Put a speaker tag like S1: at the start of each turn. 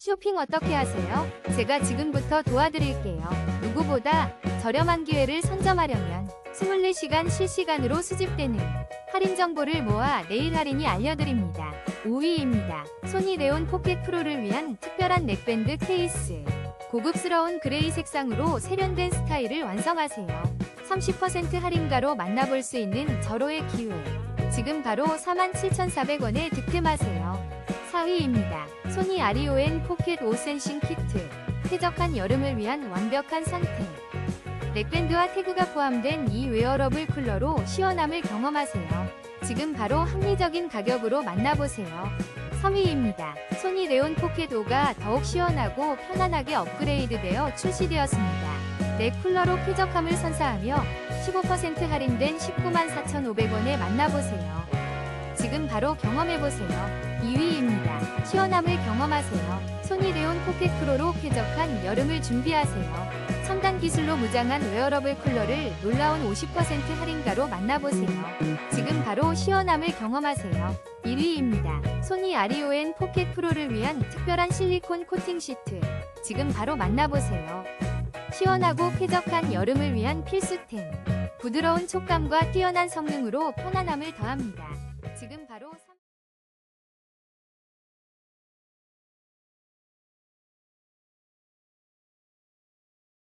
S1: 쇼핑 어떻게 하세요? 제가 지금부터 도와드릴게요. 누구보다 저렴한 기회를 선점하려면 24시간 실시간으로 수집되는 할인 정보를 모아 내일 할인이 알려드립니다. 5위입니다. 소니 레온 포켓 프로를 위한 특별한 넥밴드 케이스. 고급스러운 그레이 색상으로 세련된 스타일을 완성하세요. 30% 할인가로 만나볼 수 있는 절호의 기회. 지금 바로 47,400원에 득템하세요. 4위입니다. 소니 아리오엔 포켓 5센싱 키트. 쾌적한 여름을 위한 완벽한 선택. 넥밴드와 태그가 포함된 이 웨어러블 쿨러로 시원함을 경험하세요. 지금 바로 합리적인 가격으로 만나보세요. 3위입니다. 소니 레온 포켓 5가 더욱 시원하고 편안하게 업그레이드되어 출시되었습니다. 내 쿨러로 쾌적함을 선사하며 15% 할인된 194,500원에 만나보세요. 지금 바로 경험해보세요. 2위입니다. 시원함을 경험하세요. 소니 레온 포켓 프로로 쾌적한 여름을 준비하세요. 첨단 기술로 무장한 웨어러블 쿨러를 놀라운 50% 할인가로 만나보세요. 지금 바로 시원함을 경험하세요. 1위입니다. 소니 아리오엔 포켓 프로를 위한 특별한 실리콘 코팅 시트. 지금 바로 만나보세요. 시원하고 쾌적한 여름을 위한 필수템. 부드러운 촉감과 뛰어난 성능으로 편안함을 더합니다. 지금 바로 삼-